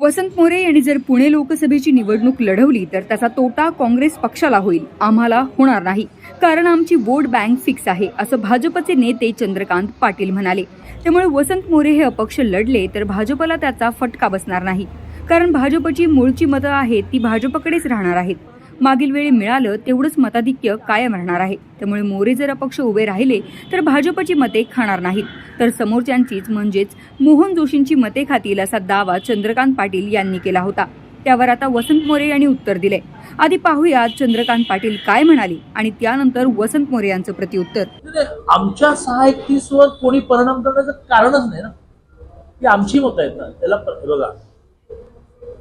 वसंत मोरे यांनी जर पुणे लोकसभेची निवडणूक लढवली तर त्याचा तोटा काँग्रेस पक्षाला होईल. आम्हाला होणार नाही. कारण आमची वोट बँक फिक्स आहे असं भाजपचे नेते चंद्रकांत पाटील म्हणाले. त्यामुळे वसंत मोरे हे अपक्ष लढले तर भाजपला त्याचा फटका बसणार नाही. कारण भाजपची मूळची मतं आहेत ती भाजपकडेच राहणार आहेत. मागील वेळी मिळालं तेवढंच मताधिक्य कायम राहणार आहे. त्यामुळे मोरे जर अपक्ष उभे राहिले तर भाजपची मते खाणार नाहीत. तर समोरच्यांचीच म्हणजेच मोहन जोशींची मते खातील असा दावा चंद्रकांत पाटील यांनी केला होता. त्यावर आता वसंत मोरे यांनी उत्तर दिले आधी पाहूया चंद्रकांत पाटील काय म्हणाले आणि त्यानंतर वसंत मोरे यांचं प्रत्युत्तर. आमच्या सहा एकतीस वर कोणी परिणाम करण्याचं कारणच नाही ना. की आमची मत आहेत ना. त्याला बघा.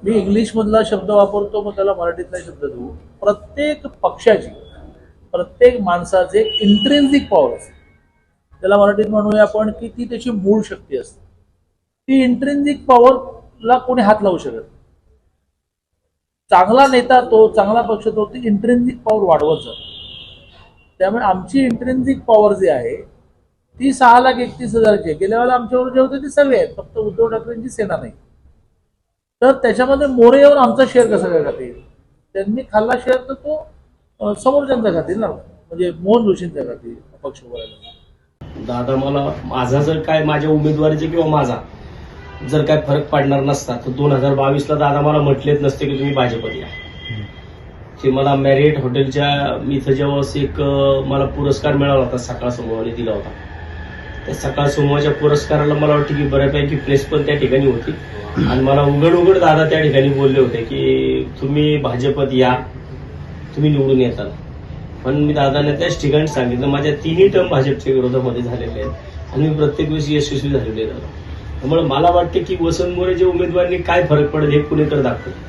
मी इंग्लिश मधला शब्द वापरतो मग त्याला मराठीतला शब्द देऊ. प्रत्येक पक्षाची प्रत्येक माणसाचे इंट्रेन्सिक पॉवर असते. त्याला मराठीत म्हणूया आपण की ती त्याची मूळ शक्ती असते. ती इंट्रेन्सिक पॉवरला कोणी हात लावू शकत नाही. चांगला नेता तो चांगला पक्ष तो ती इंट्रेन्सिक पॉवर वाढवत जातो. त्यामुळे आमची इंट्रेन्सिक पॉवर जी आहे ती सहा लाख एकतीस हजारची आहे. गेल्या वेळेला आमच्यावर जे होते ते सगळे आहेत. फक्त उद्धव ठाकरेंची सेना नाही. तर त्याच्यामध्ये मोरे येऊन आमचा शेअर कसा काय खातील? त्यांनी खाल्ला शेअर तर तो समोरच्यांचा खातील ना. म्हणजे मोहन जोशींचा खातील अपक्ष उभारायला दादा मला माझा जर काय माझ्या उमेदवारीचे किंवा माझा जर काय फरक पडणार नसता तर दोन हजार बावीसला दादा मला म्हटलेच नसते की तुम्ही भाजपत या की मला मॅरिट हॉटेलच्या मी इथं जेव्हा एक मला पुरस्कार मिळाला होता सकाळ समूहाने दिला होता. त्या सकाळ सोमवारच्या पुरस्काराला मला वाटतं की बऱ्यापैकी प्लेस पण त्या ठिकाणी होती. आणि मला उघड उघड दादा त्या ठिकाणी बोलले होते की तुम्ही भाजपत या तुम्ही निवडून येताल. पण मी दादाने त्याच ठिकाणी सांगितलं माझ्या तिन्ही टर्म भाजपच्या विरोधामध्ये झालेले आहेत. आणि मी प्रत्येक वेळेस यशस्वी झालेले दादा त्यामुळे मला वाटते की वसंत मोरे जे उमेदवारांनी काय फरक पडेल हे पुणेकर दाखवतो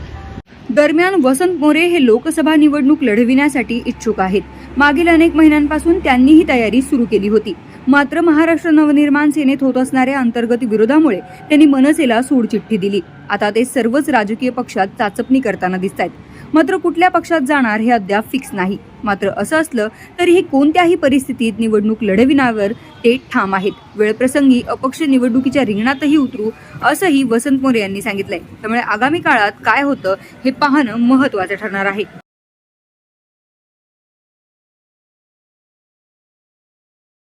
दरम्यान वसंत मोरे हे लोकसभा निवडणूक लढविण्यासाठी इच्छुक आहेत. मागील अनेक महिन्यांपासून त्यांनी ही तयारी सुरू केली होती. मात्र महाराष्ट्र नवनिर्माण सेनेत होत असणाऱ्या अंतर्गत विरोधामुळे त्यांनी मनसेला सोडचिठ्ठी दिली. आता ते सर्वच राजकीय पक्षात चाचपणी करताना दिसत आहेत मात्र कुठल्या पक्षात जाणार हे अद्याप फिक्स नाही. मात्र असं असलं तरीही कोणत्याही परिस्थितीत निवडणूक लढविण्यावर ते ठाम आहेत. वेळप्रसंगी अपक्ष निवडणुकीच्या रिंगणातही उतरू असंही वसंत मोरे यांनी सांगितलंय. त्यामुळे आगामी काळात काय होतं हे पाहणं महत्वाचं ठरणार आहे.